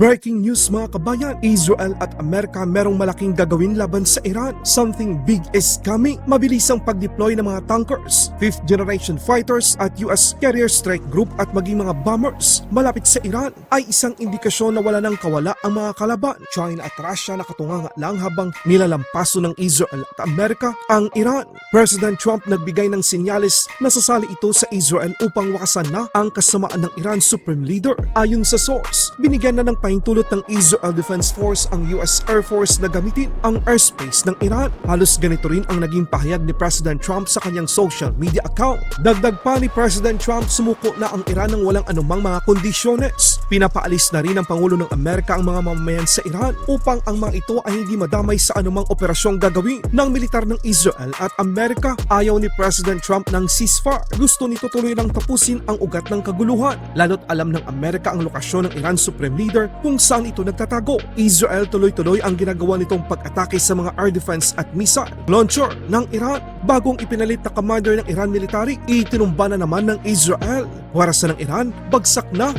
Breaking news mga kabayan, Israel at Amerika merong malaking gagawin laban sa Iran. Something big is coming. Mabilis ang pag-deploy ng mga tankers, 5th generation fighters at US Carrier Strike Group at maging mga bombers malapit sa Iran ay isang indikasyon na wala nang kawala ang mga kalaban. China at Russia nakatunganga lang habang nilalampaso ng Israel at Amerika ang Iran. President Trump nagbigay ng sinyalis na sasali ito sa Israel upang wakasan na ang kasamaan ng Iran Supreme Leader. Ayon sa source, binigyan na ng pahintulot ng Israel Defense Force ang US Air Force na gamitin ang airspace ng Iran. Halos ganito rin ang naging pahayag ni President Trump sa kanyang social media account. Dagdag pa ni President Trump, sumuko na ang Iran ng walang anumang mga kondisyones. Pinapaalis na rin ng Pangulo ng Amerika ang mga mamamayan sa Iran upang ang mga ito ay hindi madamay sa anumang operasyong gagawin ng militar ng Israel at Amerika. Ayaw ni President Trump ng ceasefire. Gusto nito tuloy lang tapusin ang ugat ng kaguluhan. Lalo't alam ng Amerika ang lokasyon ng Iran Supreme Leader kung saan ito nagtatago. Israel tuloy-tuloy ang ginagawa nitong pag-atake sa mga air defense at missile launcher ng Iran. Bagong ipinalit na commander ng Iran military, itinumba na naman ng Israel. Warasan ng Iran, bagsak na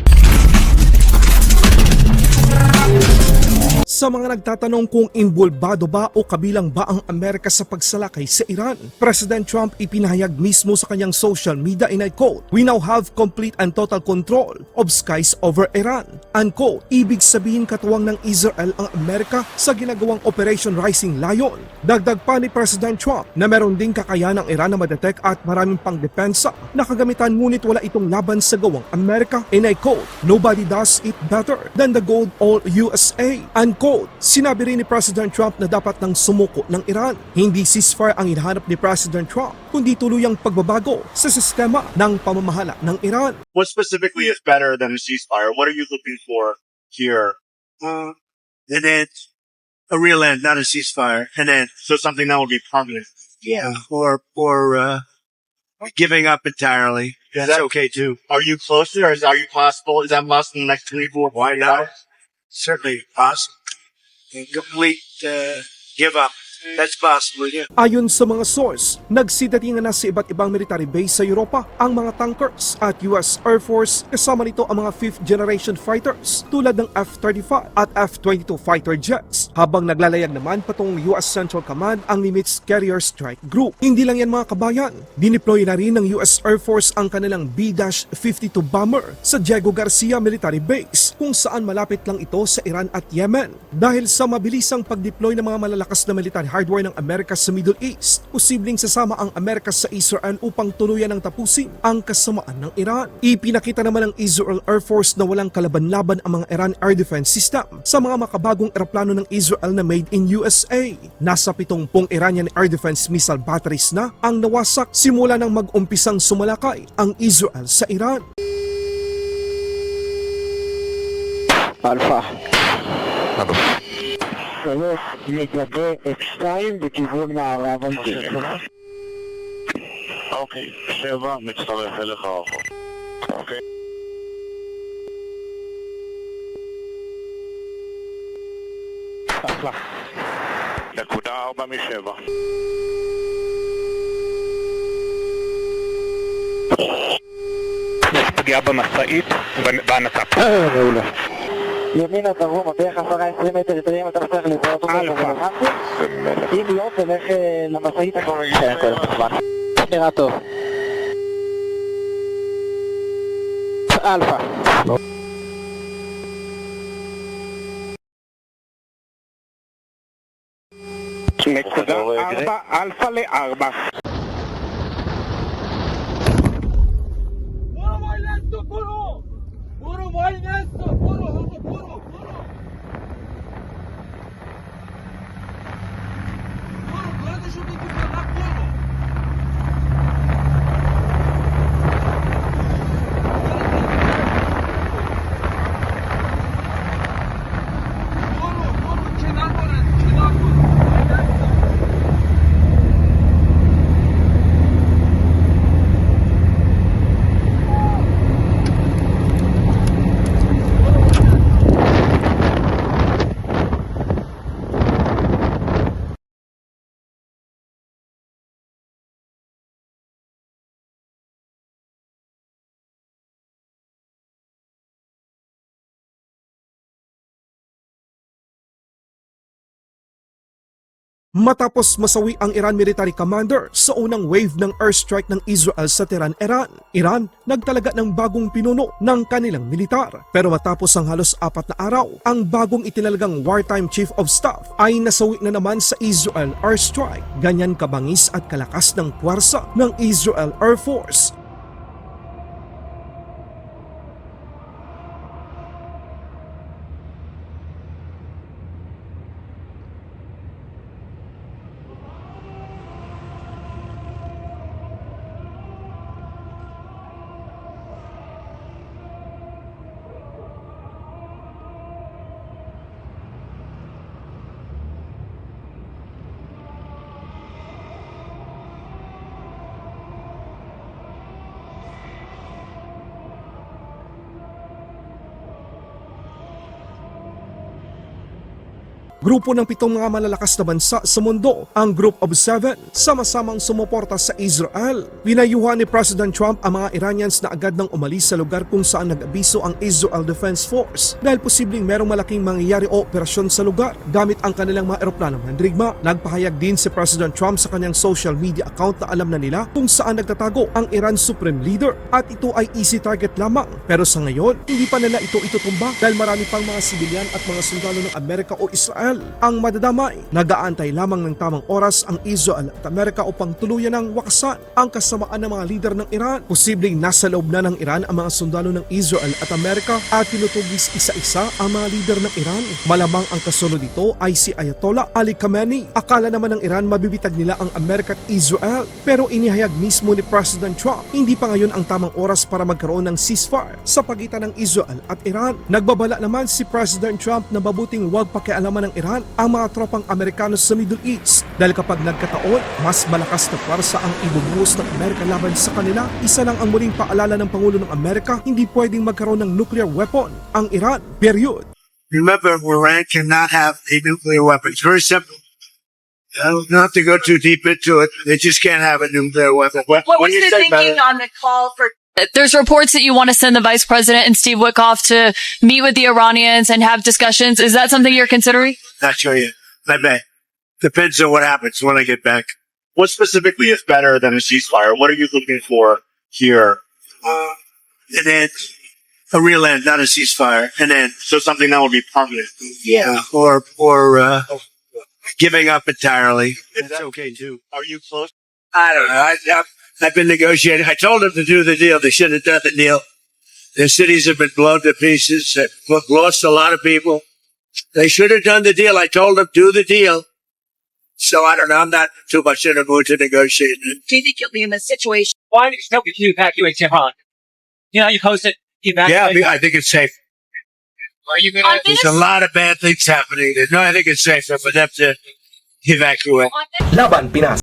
sa mga nagtatanong kung involbado ba o kabilang ba ang Amerika sa pagsalakay sa Iran, President Trump ipinahayag mismo sa kanyang social media and I quote, We now have complete and total control of skies over Iran. Unquote. Ibig sabihin katuwang ng Israel ang Amerika sa ginagawang Operation Rising Lion. Dagdag pa ni President Trump na meron ding kakayahan ng Iran na madetect at maraming pang depensa na kagamitan ngunit wala itong laban sa gawang Amerika. And I quote, Nobody does it better than the gold all USA. Unquote. Sinabi rin ni President Trump na dapat nang sumuko ng Iran. Hindi ceasefire ang hinahanap ni President Trump, kundi tuluyang pagbabago sa sistema ng pamamahala ng Iran. What specifically is better than a ceasefire? What are you looking for here? Uh, and then a real end, not a ceasefire. And then, So something that will be permanent. yeah, or, or, uh, giving up entirely. That's that- okay too. Are you close to, or is, are you possible? Is that must in the next 24 Why not? Certainly possible. A complete, uh, give up. That's possible, yeah. Ayon sa mga source, nagsidatingan na sa iba't ibang military base sa Europa ang mga tankers at US Air Force kasama nito ang mga 5th generation fighters tulad ng F-35 at F-22 fighter jets habang naglalayag naman patungong US Central Command ang Nimitz Carrier Strike Group. Hindi lang yan mga kabayan, dineploy na rin ng US Air Force ang kanilang B-52 bomber sa Diego Garcia Military Base kung saan malapit lang ito sa Iran at Yemen. Dahil sa mabilisang pagdeploy ng mga malalakas na military hardware ng Amerikas sa Middle East, posibleng sasama ang Amerikas sa Israel upang tuluyan ang tapusin ang kasamaan ng Iran. Ipinakita naman ng Israel Air Force na walang kalaban-laban ang mga Iran air defense system sa mga makabagong eroplano ng Israel na made in USA. Nasa 70 Iranian air defense missile batteries na ang nawasak simula nang mag-umpisang sumalakay ang Israel sa Iran. Alpha. Alpha. שלוש, לגבי F2 בכיוון מערב המדינה. אוקיי, שבע, מצטרף אליך רחוק. אוקיי. אחלה. נקודה ארבע משבע. יש פגיעה במשאית ובנת"פ. מעולה. ימינה דרומה, בערך 10-20 מטר יתרים אתה מצליח לזהות אותו. אם לא, תלך אה, למשאית הכל. נראה טוב. אלפא. נקודה ארבע, אלפא לארבע. Matapos masawi ang Iran military commander sa unang wave ng airstrike ng Israel sa Tehran, Iran, Iran nagtalaga ng bagong pinuno ng kanilang militar. Pero matapos ang halos apat na araw, ang bagong itinalagang wartime chief of staff ay nasawi na naman sa Israel airstrike. Ganyan kabangis at kalakas ng puwersa ng Israel Air Force Grupo ng pitong mga malalakas na bansa sa mundo, ang Group of Seven, sama-samang sumuporta sa Israel. Pinayuhan ni President Trump ang mga Iranians na agad nang umalis sa lugar kung saan nag-abiso ang Israel Defense Force dahil posibleng merong malaking mangyayari o operasyon sa lugar gamit ang kanilang mga eroplanong handrigma. Nagpahayag din si President Trump sa kanyang social media account na alam na nila kung saan nagtatago ang Iran Supreme Leader at ito ay easy target lamang. Pero sa ngayon, hindi pa nila ito itutumba dahil marami pang mga sibilyan at mga sundalo ng Amerika o Israel ang madadamay. Nagaantay lamang ng tamang oras ang Israel at Amerika upang tuluyan ng wakasan ang kasamaan ng mga lider ng Iran. Posibleng nasa loob na ng Iran ang mga sundalo ng Israel at Amerika at tinutugis isa-isa ang mga lider ng Iran. Malamang ang kasunod dito ay si Ayatollah Ali Khamenei. Akala naman ng Iran mabibitag nila ang Amerika at Israel pero inihayag mismo ni President Trump hindi pa ngayon ang tamang oras para magkaroon ng ceasefire sa pagitan ng Israel at Iran. Nagbabala naman si President Trump na mabuting huwag pakialaman ng Iran ang mga tropang Amerikano sa Middle East dahil kapag nagkataon, mas malakas na parsa ang ibubuhos ng Amerika laban sa kanila. Isa lang ang muling paalala ng Pangulo ng Amerika, hindi pwedeng magkaroon ng nuclear weapon ang Iran. Period. Remember, Iran cannot have a nuclear weapon. It's very simple. I don't have to go too deep into it. They just can't have a nuclear weapon. What, What was you the thinking on the call for? There's reports that you want to send the vice president and Steve Wickoff to meet with the Iranians and have discussions. Is that something you're considering? Not sure yet. I may. Depends on what happens when I get back. what specifically is better than a ceasefire? What are you looking for here? Uh, and then a real end, not a ceasefire. And then, So something that will be permanent. yeah, or, or, uh, giving up entirely. That's okay too. Are you close? I don't know. I, I've, I've been negotiating. I told them to do the deal. They should have done the deal. Their cities have been blown to pieces. They've lost a lot of people. They should have done the deal. I told them do the deal. So I don't know. I'm not too much in the mood to negotiate. Do you think you'll be in this situation? why did you help you to evacuate Tehran? You know, you posted Yeah, evacuate. I, mean, I think it's safe. Are you gonna? this, There's a lot of bad things happening. No, I think it's safer for them to evacuate. on this Laban Pinas.